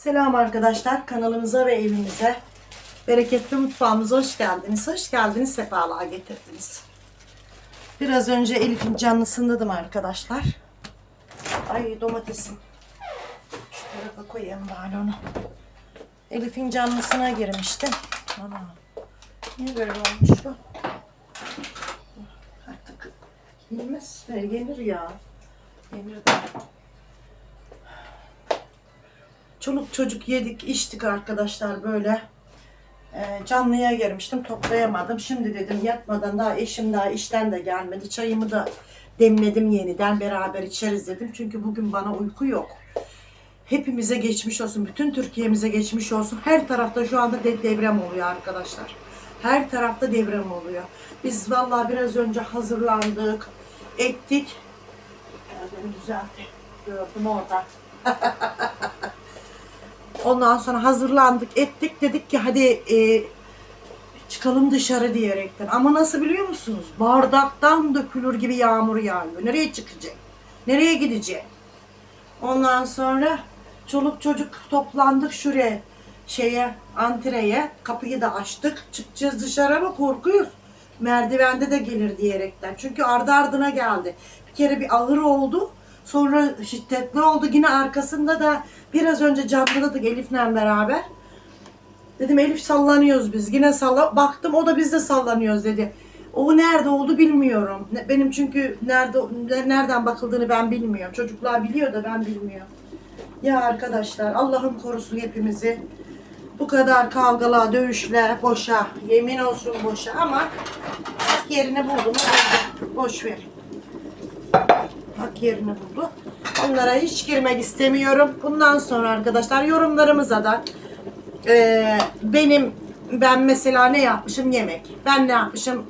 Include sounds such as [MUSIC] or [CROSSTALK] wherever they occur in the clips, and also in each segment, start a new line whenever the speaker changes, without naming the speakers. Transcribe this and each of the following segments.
Selam arkadaşlar kanalımıza ve evimize bereketli mutfağımıza hoş geldiniz. Hoş geldiniz, sefalar getirdiniz. Biraz önce Elif'in canlısındadım arkadaşlar. Ay domatesim. Şu tarafa koyayım bari onu. Elif'in canlısına girmiştim. Ana. Niye böyle olmuş bu? Artık yenmez. Yenir ya. Yenir de. Çoluk çocuk yedik içtik arkadaşlar böyle. Ee, canlıya girmiştim toplayamadım. Şimdi dedim yatmadan daha eşim daha işten de gelmedi. Çayımı da demledim yeniden beraber içeriz dedim. Çünkü bugün bana uyku yok. Hepimize geçmiş olsun. Bütün Türkiye'mize geçmiş olsun. Her tarafta şu anda de- deprem oluyor arkadaşlar. Her tarafta deprem oluyor. Biz vallahi biraz önce hazırlandık. Ettik. Ya beni düzeltti. Gördüm orada. [LAUGHS] Ondan sonra hazırlandık, ettik. Dedik ki hadi e, çıkalım dışarı diyerekten. Ama nasıl biliyor musunuz? Bardaktan dökülür gibi yağmur yağıyor. Nereye çıkacak? Nereye gidecek? Ondan sonra çoluk çocuk toplandık şuraya şeye antreye kapıyı da açtık. Çıkacağız dışarı ama korkuyoruz. Merdivende de gelir diyerekten. Çünkü ardı ardına geldi. Bir kere bir ağır oldu. Sonra şiddetli oldu. Yine arkasında da biraz önce canlıdadık Elif'le beraber. Dedim Elif sallanıyoruz biz. Yine salla. Baktım o da biz de sallanıyoruz dedi. O nerede oldu bilmiyorum. Benim çünkü nerede nereden bakıldığını ben bilmiyorum. Çocuklar biliyor da ben bilmiyorum. Ya arkadaşlar Allah'ım korusun hepimizi. Bu kadar kavgalar, dövüşler boşa. Yemin olsun boşa ama yerini buldu mu buldu. Boş ver. Hak yerini buldu. Onlara hiç girmek istemiyorum. Bundan sonra arkadaşlar yorumlarımıza da eee, benim ben mesela ne yapmışım yemek. Ben ne yapmışım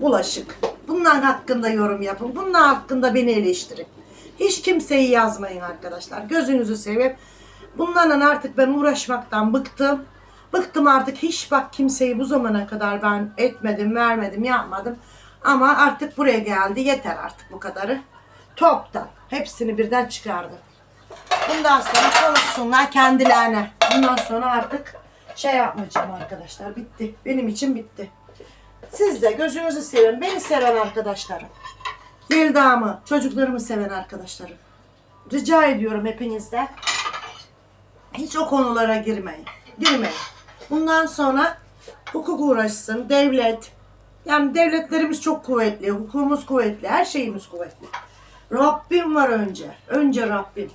bulaşık. Bunların hakkında yorum yapın. Bunlar hakkında beni eleştirin. Hiç kimseyi yazmayın arkadaşlar. Gözünüzü seveyim. Bunlarla artık ben uğraşmaktan bıktım. Bıktım artık hiç bak kimseyi bu zamana kadar ben etmedim, vermedim, yapmadım. Ama artık buraya geldi. Yeter artık bu kadarı. Toptan. Hepsini birden çıkardım. Bundan sonra konuşsunlar kendilerine. Bundan sonra artık şey yapmayacağım arkadaşlar. Bitti. Benim için bitti. Siz de gözünüzü sevin. Beni seven arkadaşlarım. Yelda'mı, çocuklarımı seven arkadaşlarım. Rica ediyorum hepinizden. Hiç o konulara girmeyin. Girmeyin. Bundan sonra hukuk uğraşsın, devlet. Yani devletlerimiz çok kuvvetli, hukukumuz kuvvetli, her şeyimiz kuvvetli. Rabbim var önce. Önce Rabbim.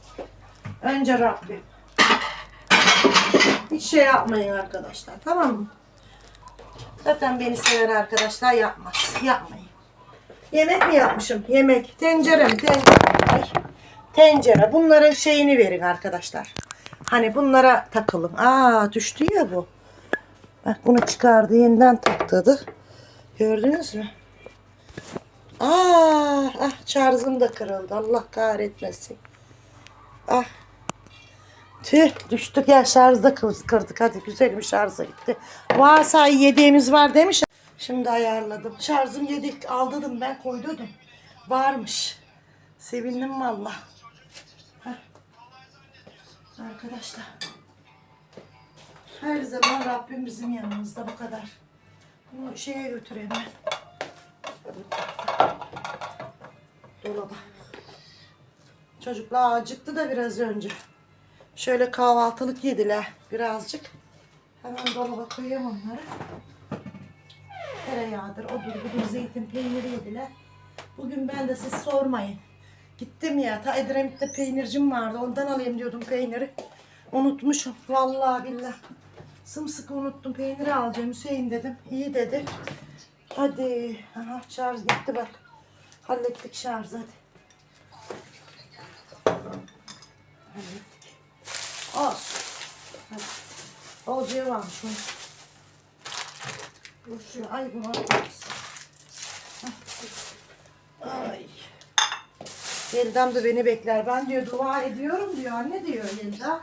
Önce Rabbim. Hiç şey yapmayın arkadaşlar. Tamam mı? Zaten beni seven arkadaşlar yapmaz. Yapmayın. Yemek mi yapmışım? Yemek. Tencere mi? Tencere. Ay. Tencere. Bunların şeyini verin arkadaşlar. Hani bunlara takılın. Aa düştü ya bu. Bak bunu çıkardı yeniden taktırdı. Gördünüz mü? Aa, ah şarjım da kırıldı. Allah kahretmesin. Ah. Tüh düştük ya şarjda kır- kırdık. Hadi güzelim şarja gitti. Vasay yediğimiz var demiş. Şimdi ayarladım. Şarjım yedik aldırdım ben koydum. Varmış. Sevindim valla. Arkadaşlar. Her zaman Rabbim bizim yanımızda bu kadar. Bunu şeye götüreyim ben. Dolaba. Çocuklar acıktı da biraz önce. Şöyle kahvaltılık yediler birazcık. Hemen dolaba koyayım onları. Tereyağıdır, odur budur, zeytin, peyniri yediler. Bugün ben de siz sormayın. Gittim ya, ta Edremit'te peynircim vardı. Ondan alayım diyordum peyniri. Unutmuşum. Vallahi billah. Sımsıkı unuttum. Peyniri alacağım Hüseyin dedim. İyi dedi. Hadi. Aha, şarj gitti bak. Hallettik şarjı hadi. Hallettik. Olsun. Hadi. Olacağı varmış onun. Dur şu ay bunu atmalısın. Ay. Yeldam da beni bekler. Ben diyor dua ediyorum diyor. Anne diyor Yelda.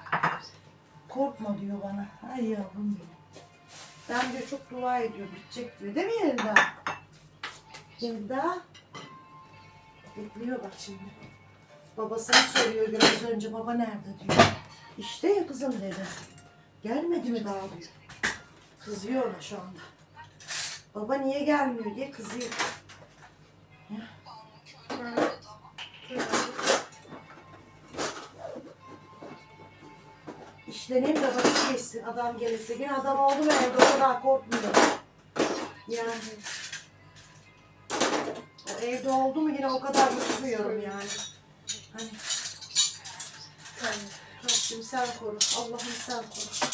Korkma diyor bana. Ay yavrum benim. Ben diyor çok dua ediyor. Bitecek diyor. Değil mi Yelda? Yelda. Bekliyor bak şimdi. Babasını soruyor biraz önce. Baba nerede diyor. İşte ya kızım dedi. Gelmedi mi daha diyor. Kızıyor ona şu anda. Baba niye gelmiyor diye kızıyor. İşleneyim de vakit geçsin adam gelirse. Yine adam oldu mu evde o kadar korkmuyor. Yani. Evde oldu mu yine o kadar mutluyorum yani. Hani. Hani. Rabbim sen koru. Allah'ım sen koru.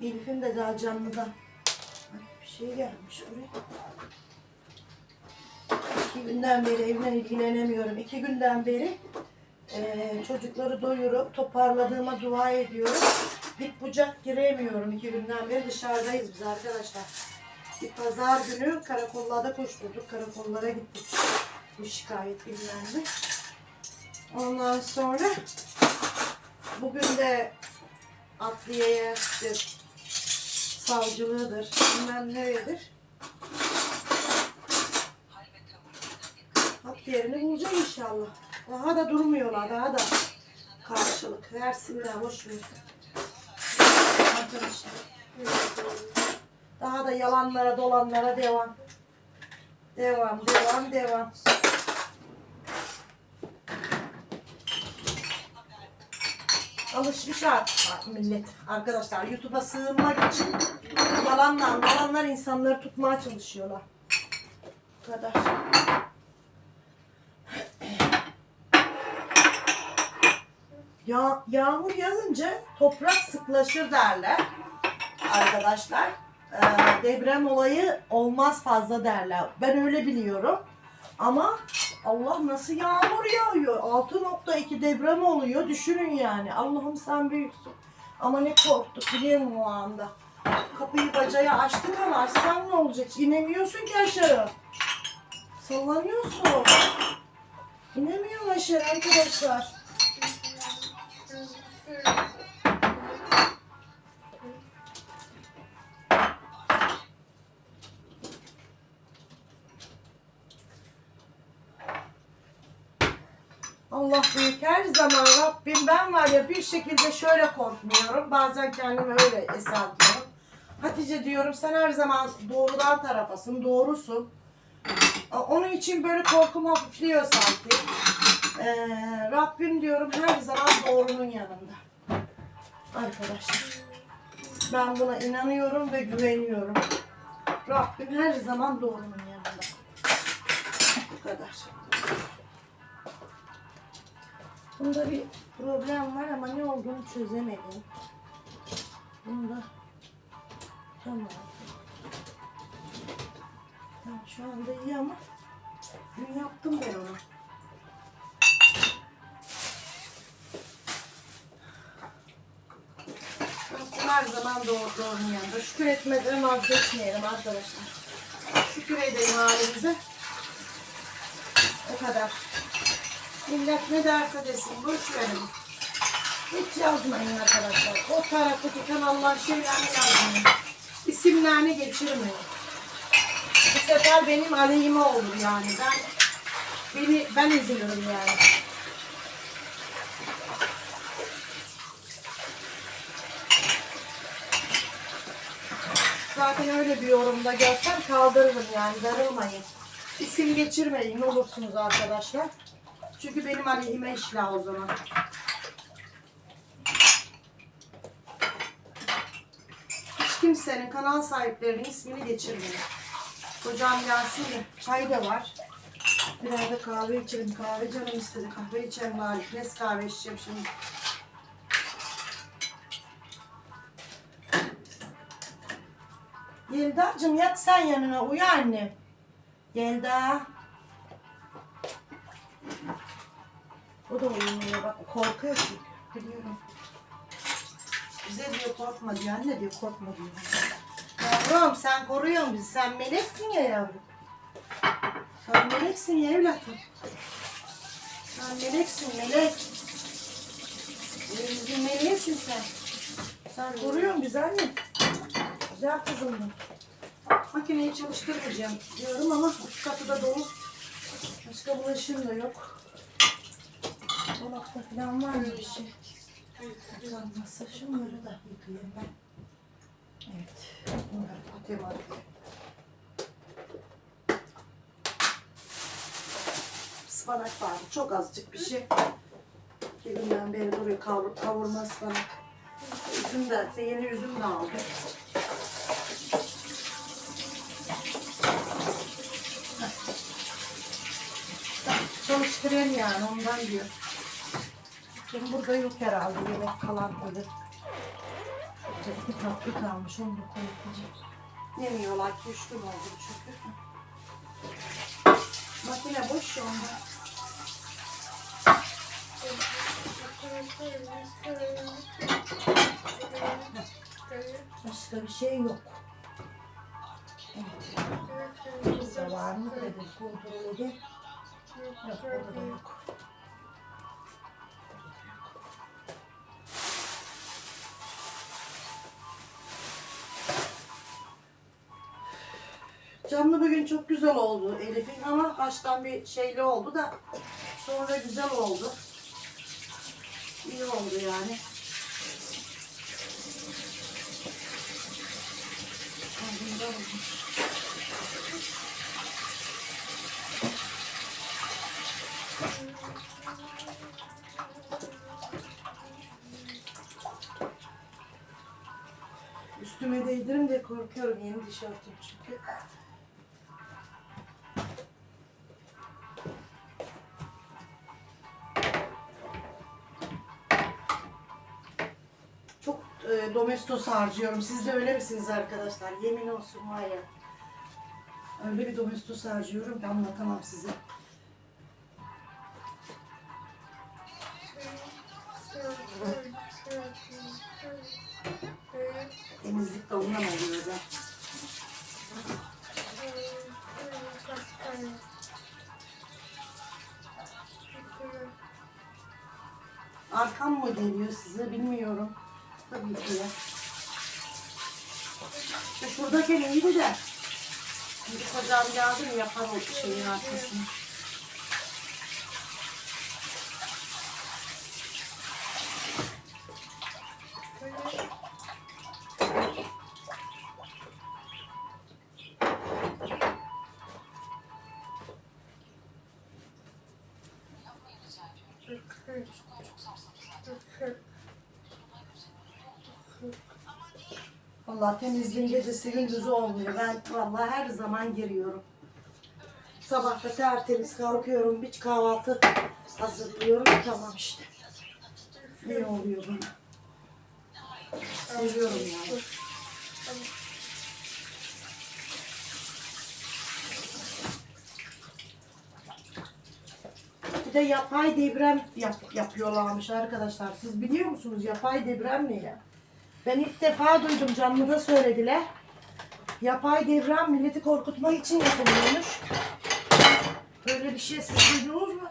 Elif'in de daha canlıda. Ay, bir şey gelmiş buraya. İki günden beri evden ilgilenemiyorum. İki günden beri eee, çocukları doyurup toparladığıma dua ediyorum. Dip bucak giremiyorum. İki günden beri dışarıdayız biz arkadaşlar. Bir pazar günü karakollarda koşturduk. Karakollara gittik. Bu şikayet bilgilendi. Ondan sonra bugün de adliyeye savcılığıdır, bilmem neredir. Hak yerini bulacak inşallah. Daha da durmuyorlar, daha da karşılık. Versinler, boş ver. Daha da yalanlara, dolanlara devam. Devam, devam, devam. Alışmış artık millet. Arkadaşlar YouTube'a sığınmak için yalanlar, yalanlar insanları tutmaya çalışıyorlar. Bu kadar. Ya, yağmur yağınca toprak sıklaşır derler arkadaşlar. Ee, deprem olayı olmaz fazla derler. Ben öyle biliyorum. Ama Allah nasıl yağmur yağıyor. 6.2 deprem oluyor. Düşünün yani. Allah'ım sen büyüksün. Ama ne korktuk biliyor musun o anda? Kapıyı bacaya açtın ama açsan ne olacak? İnemiyorsun ki aşağı. Sallanıyorsun. İnemiyorum aşağı arkadaşlar. Allah büyük her zaman Rabbim ben var ya bir şekilde şöyle korkmuyorum. Bazen kendimi öyle hesaplıyorum. Hatice diyorum sen her zaman doğrudan tarafasın, doğrusun. Onun için böyle korkum hafifliyor sanki. Ee, Rabbim diyorum her zaman doğrunun yanında. Arkadaşlar. Ben buna inanıyorum ve güveniyorum. Rabbim her zaman doğrunun yanında. Bu kadar. Bunda bir problem var ama ne olduğunu çözemedim. Bunda tamam. Tamam şu anda iyi ama dün yaptım ben onu. Her zaman doğru doğrunun yanında. Şükür etmeden vazgeçmeyelim arkadaşlar. Şükür edelim halimize. O kadar. Millet ne derse desin, boş verin. Hiç yazmayın arkadaşlar. O taraftaki kanallar şeylerini yazmayın. İsimlerini geçirmeyin. Bu sefer benim aleyhime olur yani. Ben beni ben üzülürüm yani. Zaten öyle bir yorumda görsem kaldırırım yani darılmayın. İsim geçirmeyin ne olursunuz arkadaşlar. Çünkü benim aleyhime işler o zaman. Hiç kimsenin kanal sahiplerinin ismini geçirmeyin. Kocam gelsin de çay da var. Biraz da kahve içelim. Kahve canım istedi. Kahve içelim bari. Nes kahve içeceğim şimdi. Yelda'cığım yat sen yanına. Uyu annem. Yelda. O da uyumuyor bak korkuyor çünkü biliyorum. Bize diyor korkma diyor anne diyor korkma diyor. Yavrum sen koruyorsun bizi sen meleksin ya yavrum. Sen meleksin ya evlatım. Sen meleksin melek. Evimizin meleğisin sen. Sen koruyorsun bizi anne. Güzel kızım bu. Makineyi çalıştırmayacağım diyorum ama üst kapıda dolu. Başka bulaşığım da yok. Dolapta falan var mı bir şey? Yıkanması. Şunları da yıkayayım ben. Evet. Bunları da atayım arkaya. Ispanak vardı. Çok azıcık bir şey. Elimden beri duruyor kavur, kavurma ıspanak. Üzüm de, yeni üzüm de aldım. Çalıştırayım yani ondan diyor. Benim burada yok herhalde yemek kalan öyle. İki tatlı kalmış onu da yiyeceğim. Yemiyorlar ki üç gün oldu çünkü. Makine boş ya ondan. Başka bir şey yok. Evet. Burada var mı dedim kontrol edeyim. Yok. Canlı bugün çok güzel oldu Elif'in ama baştan bir şeyli oldu da sonra güzel oldu. İyi oldu yani. Ağzımda değdirim diye korkuyorum yeni tişörtüm çünkü. Çok e, domestos harcıyorum. Siz de öyle misiniz arkadaşlar? Yemin olsun var ya. Öyle bir domestos harcıyorum ki anlatamam size. Yapar o şeyin arkasını. Vallahi temizliğin gecesi gündüzü olmuyor. Ben vallahi her zaman giriyorum. Sabah da tertemiz kalkıyorum. Bir kahvaltı hazırlıyorum. Tamam işte. Ne oluyor bana? Seviyorum yani. Bir de yapay deprem yap- yapıyorlarmış arkadaşlar. Siz biliyor musunuz yapay deprem ne ya? Ben ilk defa duydum canlıda söylediler. Yapay deprem milleti korkutmak için yapılıyormuş. Böyle bir şey siz duydunuz mu?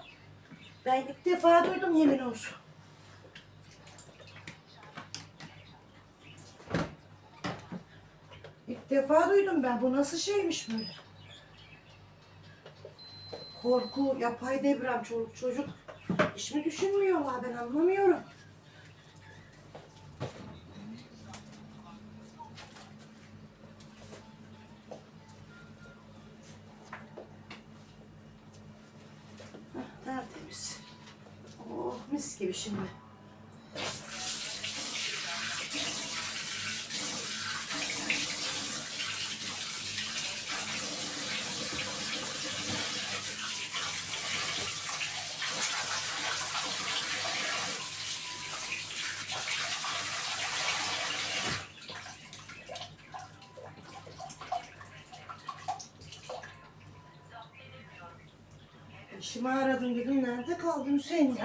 Ben ilk defa duydum yemin olsun. İlk defa duydum ben. Bu nasıl şeymiş böyle? Korku, yapay deprem, çocuk, çocuk hiç mi düşünmüyorlar ben anlamıyorum. Tertemiz. Oh mis gibi şimdi. Kaldın Hüseyin?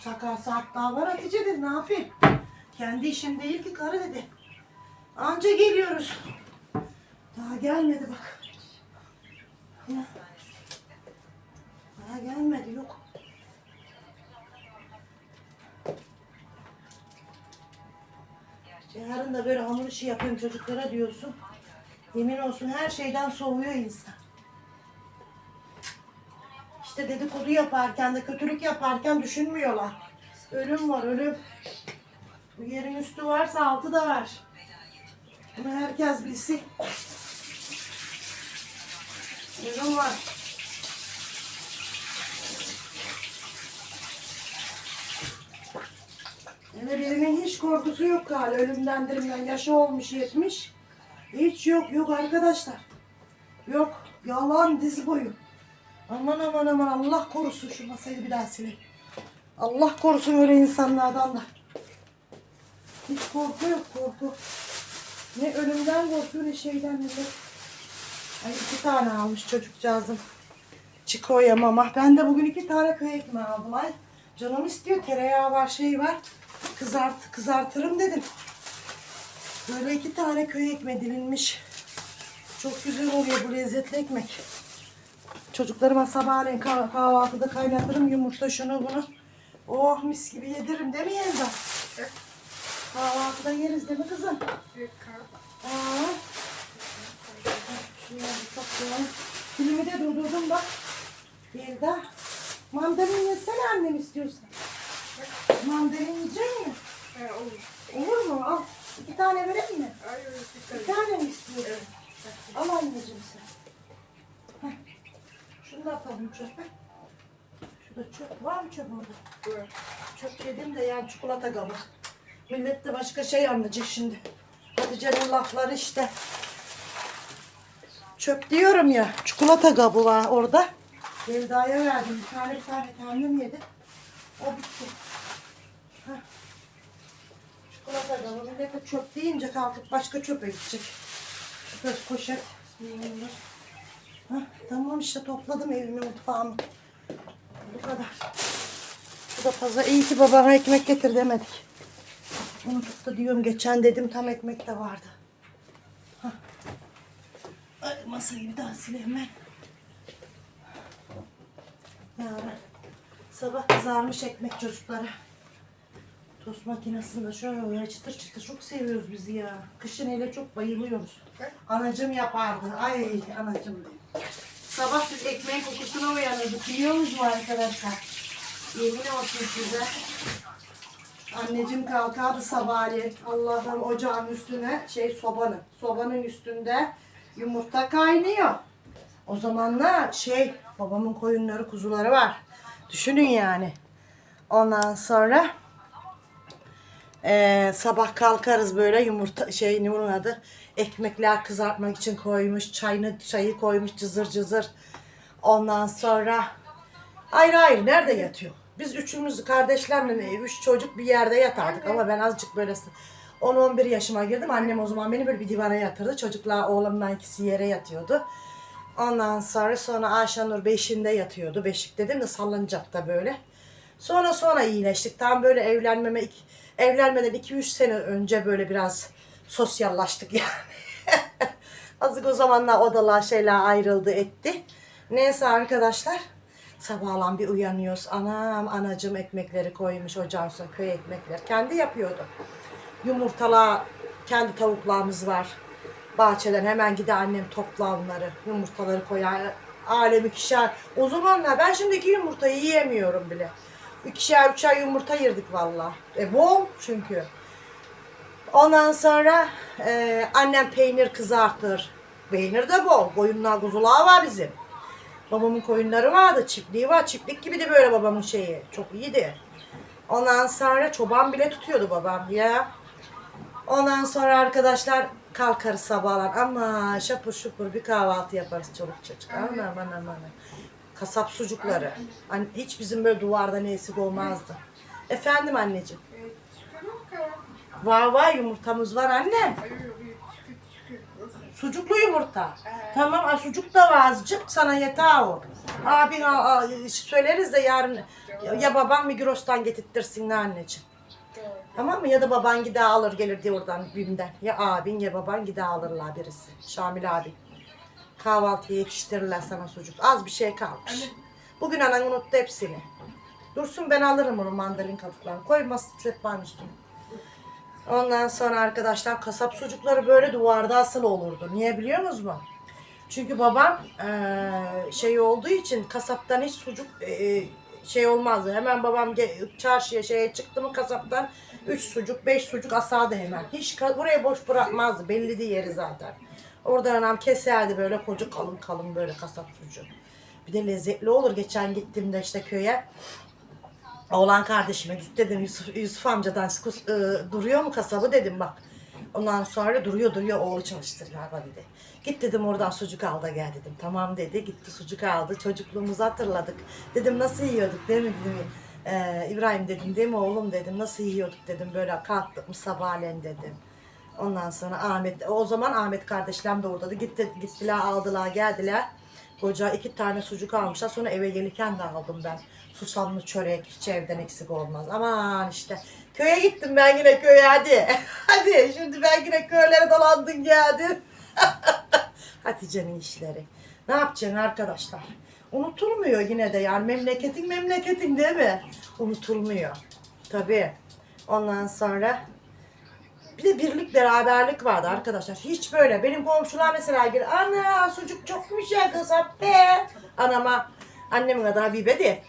Sakal saat daha var Hatice dedi ne yapayım? Kendi işim değil ki karı dedi. Anca geliyoruz. Daha gelmedi bak. Daha gelmedi yok. Yarın da böyle hamur işi yapıyorum çocuklara diyorsun. Yemin olsun her şeyden soğuyor insan. İşte dedikodu yaparken de kötülük yaparken düşünmüyorlar. Ölüm var ölüm. Bu yerin üstü varsa altı da var. Bunu herkes bilsin. Ölüm var. Hele birinin hiç korkusu yok galiba. Ölümden dirimden yaşı olmuş yetmiş. Hiç yok yok arkadaşlar. Yok. Yalan diz boyu. Aman aman aman Allah korusun şu masayı bir daha sileyim. Allah korusun öyle insanlardan da. Hiç korku yok korku. Ne ölümden korkuyor ne şeyden de. Ay iki tane almış çocukcağızım. Çikoya mama. Ben de bugün iki tane köy ekmeği aldım. Ay canım istiyor tereyağı var şey var. Kızart, kızartırım dedim. Böyle iki tane köy ekmeği dilinmiş. Çok güzel oluyor bu lezzetli ekmek. Çocuklarıma sabahleyin kah- kahvaltıda kaynatırım yumurta şunu bunu. Oh mis gibi yediririm değil mi Yelda? Kahvaltıda yeriz değil mi kızım? Aa. Şunu çok güzel. Filmi de durdurdum bak. Yelda. Mandalin yesene annem istiyorsan. Mandalin yiyecek mi? Olur mu? Al. İki tane vereyim mi? Bir tane mi istiyorsun? Al anneciğim sen. Şunu da atalım çöpe. Şurada çöp var mı çöp orada? Çöp yedim de yani çikolata kabı. Millet de başka şey anlayacak şimdi. Hatice'nin lafları işte. Çöp diyorum ya. Çikolata kabı var orada. Yelda'ya verdim. Bir tane bir tane kendim yedi. O bitti. Heh. Çikolata kabı. Millet de çöp deyince kalkıp başka çöpe gidecek. Şöyle poşet. Bunlar. Heh, tamam işte topladım evimi mutfağımı. Bu kadar. Bu da fazla. İyi ki babama ekmek getir demedik. Unutup da diyorum geçen dedim tam ekmek de vardı. Hah. Ay, masayı bir daha sileyim ben. Yarın sabah kızarmış ekmek çocuklara. Tost makinesinde şöyle çıtır çıtır çok seviyoruz bizi ya. Kışın hele çok bayılıyoruz. Anacım yapardı. Ay anacım benim. Sabah biz ekmeğin kokusuna uyanırdık. Biliyor musunuz arkadaşlar? Yemin olsun size. Anneciğim kalkardı sabahleyin. Allah'ım ocağın üstüne şey sobanın. Sobanın üstünde yumurta kaynıyor. O zamanlar şey babamın koyunları kuzuları var. Düşünün yani. Ondan sonra ee, sabah kalkarız böyle yumurta şey ne onun adı? Ekmekler kızartmak için koymuş çayını çayı koymuş cızır cızır. Ondan sonra ayrı ayrı nerede yatıyor? Biz üçümüz kardeşlerimle üç çocuk bir yerde yatardık ama ben azıcık böyle 10-11 yaşıma girdim. Annem o zaman beni böyle bir divana yatırdı. Çocuklar oğlumdan ikisi yere yatıyordu. Ondan sonra sonra Ayşenur beşinde yatıyordu. Beşik dedim de sallanacakta böyle. Sonra sonra iyileştik. Tam böyle evlenmeme evlenmeden 2-3 sene önce böyle biraz sosyallaştık yani. [LAUGHS] Azıcık o zamanlar odalar şeyler ayrıldı etti. Neyse arkadaşlar sabahlan bir uyanıyoruz. Anam anacım ekmekleri koymuş ocağın köy ekmekleri. Kendi yapıyordu. Yumurtalar kendi tavuklarımız var. Bahçeden hemen gider annem topla onları. Yumurtaları koyar. Alem ikişer. O zamanlar ben şimdi iki yumurtayı yiyemiyorum bile. İkişer üçer yumurta yırdık valla. E bol çünkü. Ondan sonra e, annem peynir kızartır. Peynir de bol. Koyunlar kuzular var bizim. Babamın koyunları vardı. Çiftliği var. Çiftlik gibi de böyle babamın şeyi. Çok iyiydi. Ondan sonra çoban bile tutuyordu babam ya. Ondan sonra arkadaşlar kalkarız sabahlar ama şapur şupur bir kahvaltı yaparız çoluk çocuk. Aman aman aman. Kasap sucukları. Hani hiç bizim böyle duvarda ne eksik olmazdı. Efendim anneciğim. Var var yumurtamız var anne. Sucuklu yumurta. Tamam a, sucuk da var azıcık sana yeter o. Abin a, a, söyleriz de yarın ya, babam Migros'tan getirtirsin ne anneciğim. Tamam mı? Ya da baban gider alır gelir diye oradan BİM'den. Ya abin ya baban gider alırlar birisi. Şamil abi. Kahvaltıya yetiştirirler sana sucuk. Az bir şey kalmış. Bugün anan unuttu hepsini. Dursun ben alırım onu mandalin kabuklarını. Koy mas sehpanın üstüne. Ondan sonra arkadaşlar kasap sucukları böyle duvarda asılı olurdu. Niye biliyor musunuz? Çünkü babam eee, şey olduğu için kasaptan hiç sucuk eee, şey olmazdı. Hemen babam çarşıya şeye çıktı mı kasaptan 3 sucuk 5 sucuk asardı hemen. Hiç buraya boş bırakmazdı. Belli de yeri zaten. Oradan anam keserdi böyle koca kalın kalın böyle kasap sucuğu. Bir de lezzetli olur. Geçen gittiğimde işte köye Oğlan kardeşime git dedim Yusuf, Yusuf amcadan "Kus- e, duruyor mu kasabı dedim bak. Ondan sonra duruyor duruyor oğlu çalıştır galiba dedi. Git dedim oradan sucuk al da gel dedim. Tamam dedi gitti sucuk aldı çocukluğumuzu hatırladık. Dedim nasıl yiyorduk değil mi dedim. "Ee, İbrahim dedim değil mi oğlum dedim nasıl yiyorduk dedim böyle kalktık mı sabahleyin dedim. Ondan sonra Ahmet o zaman Ahmet kardeşlerim de oradaydı. Gitti, gittiler aldılar geldiler. Koca iki tane sucuk almışlar. Sonra eve gelirken de aldım ben. Susamlı çörek hiç evden eksik olmaz. Aman işte. Köye gittim ben yine köye hadi. [LAUGHS] hadi şimdi ben yine köylere dolandım geldim. [LAUGHS] Hatice'nin işleri. Ne yapacaksın arkadaşlar? Unutulmuyor yine de yani memleketin memleketin değil mi? Unutulmuyor. Tabii. Ondan sonra bir de birlik beraberlik vardı arkadaşlar. Hiç böyle. Benim komşular mesela gelir. Ana sucuk çokmuş ya kasap be. Anama annemin adı Habibe de.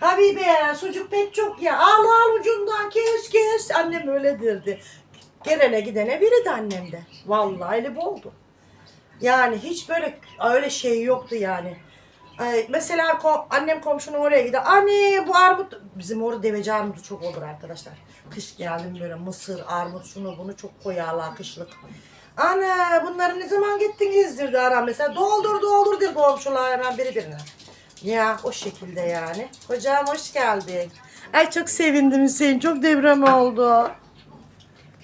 Habibe sucuk pek çok ya. Al al ucundan kes kes. Annem öyle derdi. Gelene gidene biri de annem de. Vallahi öyle bu oldu. Yani hiç böyle öyle şey yoktu yani. Mesela ko- annem komşunun oraya gider. Anne bu armut bizim orada deveci armutu çok olur arkadaşlar. Kış geldim böyle mısır, armut şunu bunu çok koyarlar kışlık. Ana bunları ne zaman gittinizdir de anam mesela doldur doldur diyor komşular hemen biri birine. Ya o şekilde yani. Hocam hoş geldin. Ay çok sevindim Hüseyin. Çok deprem oldu.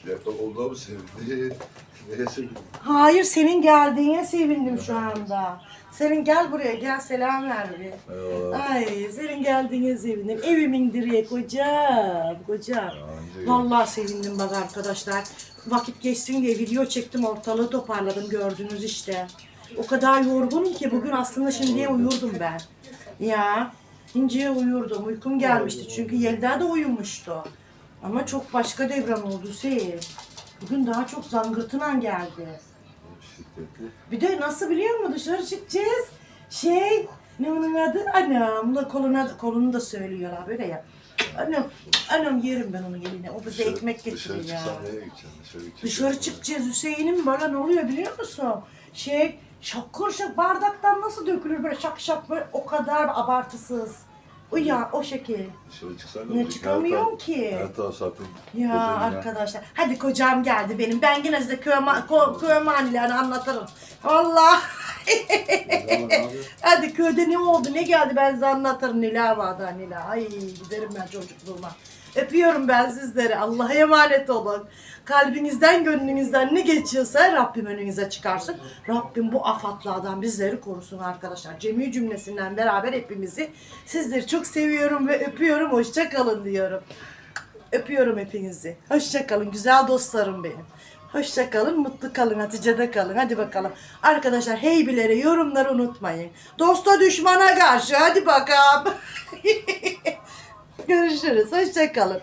Laptop olduğuna mı sevindi? [LAUGHS] Neye sevindi?
Hayır senin geldiğine sevindim şu anda. Senin gel buraya gel selam ver bir.
Eyvallah.
Ay senin geldiğine sevindim. Evimin direği kocam kocam. Vallahi sevindim bak arkadaşlar. Vakit geçsin diye video çektim ortalığı toparladım gördünüz işte. O kadar yorgunum ki bugün aslında şimdiye uyurdum ben. Ya inceye uyurdum. Uykum gelmişti çünkü Yelda da uyumuştu. Ama çok başka deprem oldu Hüseyin. Bugün daha çok zangırtına geldi.
Şiddetli.
Bir de nasıl biliyor musun dışarı çıkacağız. Şey ne onun adı? Anam da koluna, kolunu da söylüyorlar böyle ya. Anam, anam yerim ben onun eline. O bize ekmek getiriyor
Dışarı
ya.
çıksam nereye gideceğim? Dışarı gideceğim.
Dışarı çıkacağız Hüseyin'im bana ne oluyor biliyor musun? Şey şakır şak bardaktan nasıl dökülür böyle şak şak böyle o kadar abartısız. O ya o şekil.
Dışarı çıksam ne
çıkamıyorum ki.
Her taraf.
Ya arkadaşlar. Hadi kocam geldi benim. Ben yine size köy, ma- ko- anlatırım.
Abi. [LAUGHS]
Hadi köyde ne oldu ne geldi ben size anlatırım Nila vardı Nila. Ay giderim ben çocukluğuma. Öpüyorum ben sizleri. Allah'a emanet olun. Kalbinizden gönlünüzden ne geçiyorsa Rabbim önünüze çıkarsın. Rabbim bu afatlardan bizleri korusun arkadaşlar. Cemi cümlesinden beraber hepimizi sizleri çok seviyorum ve öpüyorum. Hoşça kalın diyorum. Öpüyorum hepinizi. Hoşça kalın güzel dostlarım benim. Hoşça kalın, mutlu kalın, Hatice'de kalın. Hadi bakalım. Arkadaşlar heybilere, yorumları unutmayın. Dosta düşmana karşı hadi bakalım. [LAUGHS] Görüşürüz. Hoşça kalın.